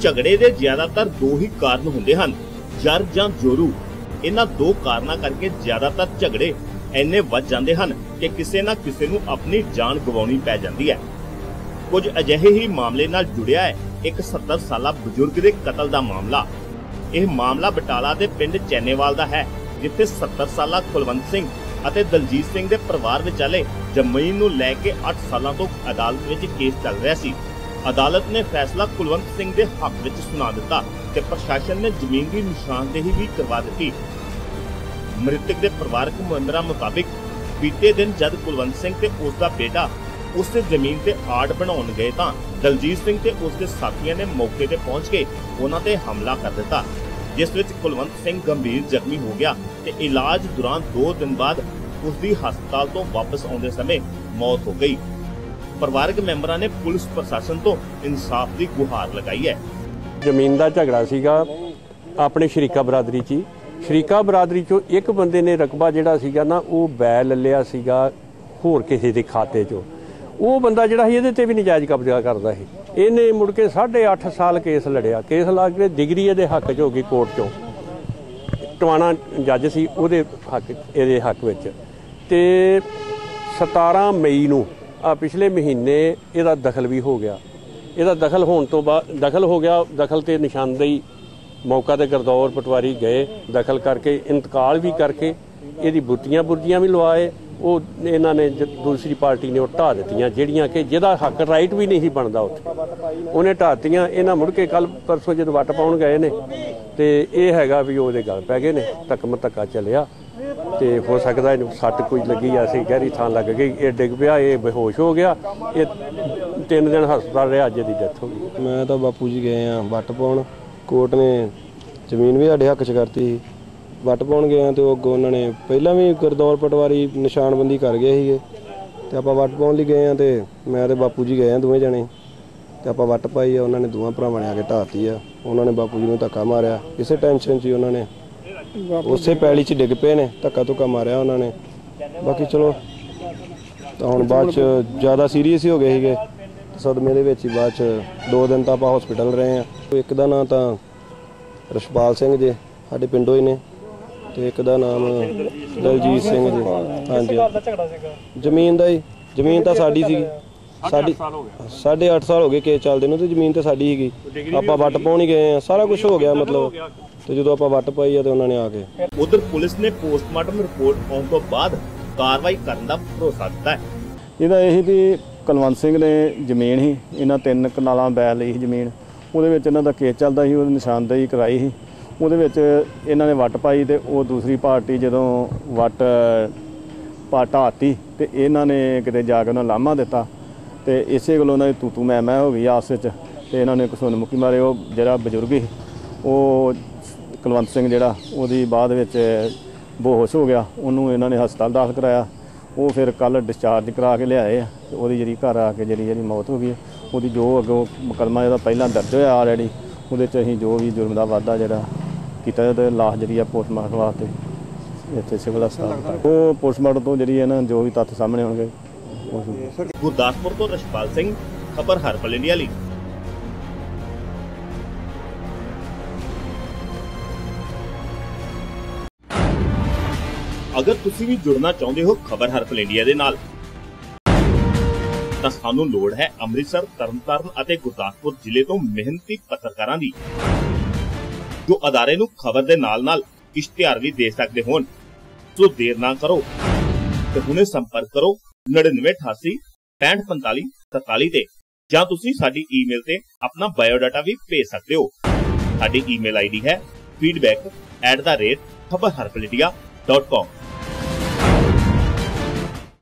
ਝਗੜੇ ਦੇ ਜ਼ਿਆਦਾਤਰ ਦੋ ਹੀ ਕਾਰਨ ਹੁੰਦੇ ਹਨ, ਜਰ ਜਾਂ ਜੋਰੂ। ਇਹਨਾਂ ਦੋ ਕਾਰਨਾਂ ਕਰਕੇ ਜ਼ਿਆਦਾਤਰ ਝਗੜੇ ਇੰਨੇ ਵੱਧ ਜਾਂਦੇ ਹਨ ਕਿ ਕਿਸੇ ਨਾ ਕਿਸੇ ਨੂੰ ਆਪਣੀ ਜਾਨ ਗਵਾਉਣੀ ਪੈ ਜਾਂਦੀ ਹੈ। ਕੁਝ ਅਜਿਹੇ ਹੀ ਮਾਮਲੇ ਨਾਲ ਜੁੜਿਆ ਹੈ, ਇੱਕ 70 ਸਾਲਾ ਬਜ਼ੁਰਗ ਦੇ ਕਤਲ ਦਾ ਮਾਮਲਾ। ਇਹ ਮਾਮਲਾ ਬਟਾਲਾ ਦੇ ਪਿੰਡ ਚੈਨੇਵਾਲ ਦਾ ਹੈ, ਜਿੱਥੇ 70 ਸਾਲਾ ਕੁਲਵੰਤ ਸਿੰਘ ਅਤੇ ਦਲਜੀਤ ਸਿੰਘ ਦੇ ਪਰਿਵਾਰ ਵਿਚਾਲੇ ਜ਼ਮੀਨ ਨੂੰ ਲੈ ਕੇ 8 ਸਾਲਾਂ ਤੋਂ ਅਦਾਲਤ ਵਿੱਚ ਕੇਸ ਚੱਲ ਰਿਹਾ ਸੀ। ਅਦਾਲਤ ਨੇ ਫੈਸਲਾ ਕੁਲਵੰਤ ਸਿੰਘ ਦੇ ਹੱਕ ਵਿੱਚ ਸੁਣਾ ਦਿੱਤਾ ਤੇ ਪ੍ਰਸ਼ਾਸਨ ਨੇ ਜ਼ਮੀਨ ਦੀ ਨਿਸ਼ਾਨਦੇਹੀ ਵੀ ਕਰਵਾ ਦਿੱਤੀ। ਮ੍ਰਿਤਕ ਦੇ ਪਰਿਵਾਰਕ ਮੈਂਬਰਾਂ ਮੁਤਾਬਿਕ ਬੀਤੇ ਦਿਨ ਜਦ ਕੁਲਵੰਤ ਸਿੰਘ ਤੇ ਉਸ ਦਾ ਬੇਟਾ ਉਸ ਦੇ ਜ਼ਮੀਨ ਤੇ ਆੜ ਬਣਾਉਣ ਗਏ ਤਾਂ ਦਲਜੀਤ ਸਿੰਘ ਤੇ ਉਸ ਦੇ ਸਾਥੀਆਂ ਨੇ ਮੌਕੇ ਤੇ ਪਹੁੰਚ ਕੇ ਉਹਨਾਂ ਤੇ ਹਮਲਾ ਕਰ ਦਿੱਤਾ, ਜਿਸ ਵਿੱਚ ਕੁਲਵੰਤ ਸਿੰਘ ਗੰਭੀਰ ਜ਼ਖਮੀ ਹੋ ਗਿਆ ਤੇ ਇਲਾਜ ਦੌਰਾਨ 2 ਦਿਨ ਬਾਅਦ ਉਸ ਦੀ ਹਸਪਤਾਲ ਤੋਂ ਵਾਪਸ ਆਉਂਦੇ ਸਮੇਂ ਮੌਤ ਹੋ ਗਈ। ਪਰਿਵਾਰਕ ਮੈਂਬਰਾਂ ਨੇ ਪੁਲਿਸ ਪ੍ਰਸ਼ਾਸਨ ਤੋਂ ਇਨਸਾਫ ਦੀ ਗੁਹਾਰ ਲਗਾਈ ਹੈ। ਜ਼ਮੀਨ ਦਾ ਝਗੜਾ ਸੀਗਾ ਆਪਣੇ ਸ਼ਰੀਕਾ ਬਰਾਦਰੀ 'ਚ ਹੀ। ਸ਼ਰੀਕਾ ਬਰਾਦਰੀ 'ਚੋਂ ਇੱਕ ਬੰਦੇ ਨੇ ਰਕਬਾ ਜਿਹੜਾ ਸੀਗਾ ਨਾ, ਉਹ ਬੈ ਲਿਆ ਸੀਗਾ ਹੋਰ ਕਿਸੇ ਦੇ ਖਾਤੇ 'ਚੋਂ। ਉਹ ਬੰਦਾ ਜਿਹੜਾ ਸੀ, ਇਹਦੇ ਤੇ ਵੀ ਨਜਾਇਜ਼ ਕਬਜ਼ਾ ਕਰਦਾ ਸੀ। ਇਹਨੇ ਮੁੜ ਕੇ 8.5 ਸਾਲ ਕੇਸ ਲੜਿਆ। ਕੇਸ ਲਾ ਕੇ ਡਿਗਰੀ ਇਹਦੇ ਹੱਕ 'ਚ ਹੋ ਗਈ ਕੋਰਟ 'ਚੋਂ। ਟਵਾਣਾ ਜੱਜ ਸੀ ਉਹਦੇ ਹੱਕ, ਇਹਦੇ ਹੱਕ ਵਿੱਚ। ਤੇ 17 ਮਈ ਨੂੰ ਆ ਪਿਛਲੇ ਮਹੀਨੇ ਇਹਦਾ ਦਖਲ ਵੀ ਹੋ ਗਿਆ। ਇਹਦਾ ਦਖਲ ਹੋਣ ਤੋਂ ਬਾਅਦ, ਦਖਲ ਹੋ ਗਿਆ, ਦਖਲ ਤੇ ਨਿਸ਼ਾਨਦੇਹੀ ਮੌਕਾ ਤੇ ਗਰਦੌਰ ਪਟਵਾਰੀ ਗਏ, ਦਖਲ ਕਰਕੇ, ਇੰਤਕਾਲ ਵੀ ਕਰਕੇ, ਇਹਦੀ ਬੁੱਟੀਆਂ ਬੁਰਜੀਆਂ ਵੀ ਲਵਾਏ, ਉਹ ਇਹਨਾਂ ਨੇ ਜ- ਦੂਸਰੀ ਪਾਰਟੀ ਨੇ ਉਹ ਢਾਹ ਦਿੱਤੀਆਂ, ਜਿਹੜੀਆਂ ਕਿ ਜਿਹਦਾ ਹੱਕ ਰਾਈਟ ਵੀ ਨਹੀਂ ਬਣਦਾ ਉੱਥੇ। ਉਹਨੇ ਢਾਤੀਆਂ ਇਹਨਾਂ ਮੁੜ ਕੇ ਕੱਲ ਪਰਸੋਂ ਜਦ ਵੱਟ ਪਾਉਣ ਗਏ ਨੇ, ਤੇ ਇਹ ਹੈਗਾ ਵੀ ਉਹਦੇ ਗੱਲ ਪੈ ਗਏ ਨੇ ਧੱਕਮ ਧੱਕਾ ਚੱਲਿਆ। ਤੇ ਹੋ ਸਕਦਾ ਇਹਨੂੰ ਸੱਟ ਕੋਈ ਲੱਗੀ ਐਸੀ ਗਹਿਰੀ ਥਾਂ ਲੱਗ ਗਈ, ਇਹ ਡਿੱਗ ਪਿਆ, ਇਹ ਬੇਹੋਸ਼ ਹੋ ਗਿਆ। ਇਹ ਤਿੰਨ ਦਿਨ ਹਸਪਤਾਲ ਰਿਹਾ, ਅੱਜ ਦੀ ਡੈਥ ਹੋ ਗਈ। ਮੈਂ ਤਾਂ ਬਾਪੂ ਜੀ ਗਏ ਆ, ਵੱਟ ਪਾਉਣ। ਕੋਰਟ ਨੇ ਜ਼ਮੀਨ ਵੀ ਸਾਡੇ ਹੱਕ 'ਚ ਕਰਤੀ ਸੀ। ਵੱਟ ਪਾਉਣ ਗਏ ਆ ਤੇ ਉਹ ਅੱਗੋਂ ਉਹਨਾਂ ਨੇ ਪਹਿਲਾਂ ਵੀ ਗੁਰਦੌਰ ਪਟਵਾਰੀ ਨਿਸ਼ਾਨਬੰਦੀ ਕਰ ਗਏ ਸੀਗੇ। ਤੇ ਆਪਾਂ ਵੱਟ ਪਾਉਣ ਲਈ ਗਏ ਆ ਤੇ ਮੈਂ ਤੇ ਬਾਪੂ ਜੀ ਗਏ ਆ ਦੋਵੇਂ ਜਣੇ। ਤੇ ਆਪਾਂ ਵੱਟ ਪਾਈ ਆ, ਉਹਨਾਂ ਨੇ ਦੋਵਾਂ ਭਰਾਵਾਂ ਨੇ ਆ ਕੇ ਢਾਤੀ ਆ। ਉਹਨਾਂ ਨੇ ਬਾਪੂ ਜੀ ਨੂੰ ਧੱਕਾ ਮਾਰਿਆ। ਕਿਸੇ ਟੈਨਸ਼ਨ 'ਚ ਹੀ ਉਹਨਾਂ ਨੇ ਉਸੇ ਪੈਲੀ 'ਚ ਡਿੱਗ ਪਏ ਨੇ ਧੱਕਾ ਧੁੱਕਾ ਮਾਰਿਆ ਉਹਨਾਂ ਨੇ। ਬਾਕੀ ਚਲੋ ਤਾਂ ਹੁਣ ਬਾਅਦ 'ਚ ਜ਼ਿਆਦਾ ਸੀਰੀਅਸ ਹੀ ਹੋ ਗਏ ਸੀਗੇ। ਸਦਮੇ ਦੇ ਵਿੱਚ ਹੀ ਬਾਅਦ 'ਚ ਦੋ ਦਿਨ ਤਾਂ ਆਪਾਂ ਹਸਪੀਟਲ ਰਹੇ ਆ ਇੱਕ ਦਾ ਨਾਂ ਤਾਂ ਰਸ਼ਪਾਲ ਸਿੰਘ ਜੀ ਸਾਡੇ ਪਿੰਡੋਂ ਹੀ ਨੇ। ਤੇ ਇੱਕ ਦਾ ਨਾਮ ਦਲਜੀਤ ਸਿੰਘ ਜੀ। ਹਾਂਜੀ। ਜ਼ਮੀਨ ਦਾ ਹੀ ਜ਼ਮੀਨ ਤਾਂ ਸਾਡੀ ਸੀਗੀ। ਸਾਡੀ ਸਾਢੇ 8 ਸਾਲ ਹੋ ਗਏ ਕੇਸ ਚੱਲਦੇ ਨੂੰ ਤੇ ਜ਼ਮੀਨ ਤਾਂ ਸਾਡੀ ਸੀਗੀ। ਆਪਾਂ ਵੱਟ ਪਾਉਣ ਹੀ ਗਏ ਆ ਸਾਰਾ ਕੁਝ ਹੋ ਗਿਆ ਮਤਲਬ। ਤੇ ਜਦੋਂ ਆਪਾਂ ਵੱਟ ਪਾਈ ਆ ਤੇ ਉਹਨਾਂ ਨੇ ਆ ਕੇ। ਉਧਰ ਪੁਲਿਸ ਨੇ ਪੋਸਟਮਾਰਟਮ ਰਿਪੋਰਟ ਆਉਣ ਤੋਂ ਬਾਅਦ ਕਾਰਵਾਈ ਕਰਨ ਦਾ ਭਰੋਸਾ ਦਿੱਤਾ ਹੈ। ਇਹਦਾ ਇਹ ਵੀ ਕੁਲਵੰਤ ਸਿੰਘ ਨੇ ਜ਼ਮੀਨ ਸੀ ਇਹਨਾਂ ਤਿੰਨ ਕਨਾਲਾਂ ਬੈ ਲਈ ਸੀ ਜ਼ਮੀਨ। ਉਹਦੇ ਵਿੱਚ ਇਹਨਾਂ ਦਾ ਕੇਸ ਚੱਲਦਾ ਸੀ ਉਹਦੀ ਨਿਸ਼ਾਨਦੇਹੀ ਕਰਾਈ ਸੀ। ਉਹਦੇ ਵਿੱਚ ਇਹਨਾਂ ਨੇ ਵੱਟ ਪਾਈ ਤੇ ਉਹ ਦੂਸਰੀ ਪਾਰਟੀ ਜਦੋਂ ਵੱਟ ਪਾਟਾਤੀ ਤੇ ਇਹਨਾਂ ਨੇ ਕਿਤੇ ਜਾ ਕੇ ਉਹਨਾਂ ਲਾਮਾ ਦਿੱਤਾ। ਤੇ ਇਸੇ ਗੱਲੋਂ ਉਹਨਾਂ ਦੀ ਤੂਤੂ ਮੈਂ ਮੈਂ ਹੋ ਗਈ ਆਪਸ ਵਿੱਚ ਤੇ ਇਹਨਾਂ ਨੇ ਕਸੂਨ ਮੁੱਕੀ ਮਾਰੇ ਉਹ ਜਿਹੜਾ ਬਜ਼ੁਰਗ ਸੀ ਉਹ ਕੁਲਵੰਤ ਸਿੰਘ ਜਿਹੜਾ ਉਹਦੀ ਬਾਅਦ ਵਿੱਚ ਬੇਹੋਸ਼ ਹੋ ਗਿਆ ਉਹਨੂੰ ਇਹਨਾਂ ਨੇ ਹਸਪਤਾਲ ਦਾਖਲ ਕਰਾਇਆ। ਉਹ ਫਿਰ ਕੱਲ ਡਿਸਚਾਰਜ ਕਰਾ ਕੇ ਲਿਆਏ ਆ ਤੇ ਉਹਦੀ ਜਿਹੜੀ ਘਰ ਆ ਕੇ ਜਿਹੜੀ ਜਿਹੜੀ ਮੌਤ ਹੋ ਗਈ ਹੈ, ਉਹਦੀ ਜੋ ਅੱਗੋਂ ਮੁਕੱਦਮਾ ਇਹਦਾ ਪਹਿਲਾਂ ਦਰਜ ਹੋਇਆ ਆਲਰੇਡੀ ਉਹਦੇ 'ਚ ਅਸੀਂ ਜੋ ਵੀ ਜੁਰਮ ਦਾ ਵਾਧਾ ਜਿਹੜਾ ਕੀਤਾ ਤੇ ਲਾਸ਼ ਜਿਹੜੀ ਆ ਪੋਸਟਮਾਰਟਮ ਵਾਸਤੇ ਇੱਥੇ ਸਿਵਲ ਹਸਪਤਾਲ। ਉਹ ਪੋਸਟਮਾਰਟਮ ਤੋਂ ਜਿਹੜੀ ਹੈ ਨਾ ਜੋ ਵੀ ਤੱਥ ਸਾਹਮਣੇ ਆਉਣਗੇ ਗੁਰਦਾਸਪੁਰ ਤੋਂ ਰਸ਼ਪਾਲ ਸਿੰਘ, ਖਬਰ ਹਰਪਲ ਇੰਡੀਆ ਲਈ। ਅਗਰ ਤੁਸੀਂ ਵੀ ਜੁੜਨਾ ਚਾਹੁੰਦੇ ਹੋ ਖਬਰ ਹਰਪਲ ਇੰਡੀਆ ਦੇ ਨਾਲ, ਤਾਂ ਸਾਨੂੰ ਲੋੜ ਹੈ ਅੰਮ੍ਰਿਤਸਰ, ਤਰਨਤਾਰਨ ਅਤੇ ਗੁਰਦਾਸਪੁਰ ਜ਼ਿਲ੍ਹੇ ਤੋਂ ਮਿਹਨਤੀ ਪੱਤਰਕਾਰਾਂ ਦੀ, ਜੋ ਅਦਾਰੇ ਨੂੰ ਖਬਰ ਦੇ ਨਾਲ-ਨਾਲ ਇਸ਼ਤਿਹਾਰ ਵੀ ਦੇ ਸਕਦੇ ਹੋਣ। ਸੋ ਦੇਰ ਨਾ ਕਰੋ ਤੇ ਹੁਣੇ ਸੰਪਰਕ ਕਰੋ 9988 6545 47 ਤੇ ਜਾਂ ਤੁਸੀਂ ਸਾਡੀ ਈਮੇਲ ਤੇ ਆਪਣਾ ਬਾਇਓਡਾਟਾ ਵੀ ਭੇਜ ਸਕਦੇ ਹੋ ਸਾਡੀ ਈਮੇਲ ਆਈਡੀ ਹੈ feedback@khabarharpaladia.com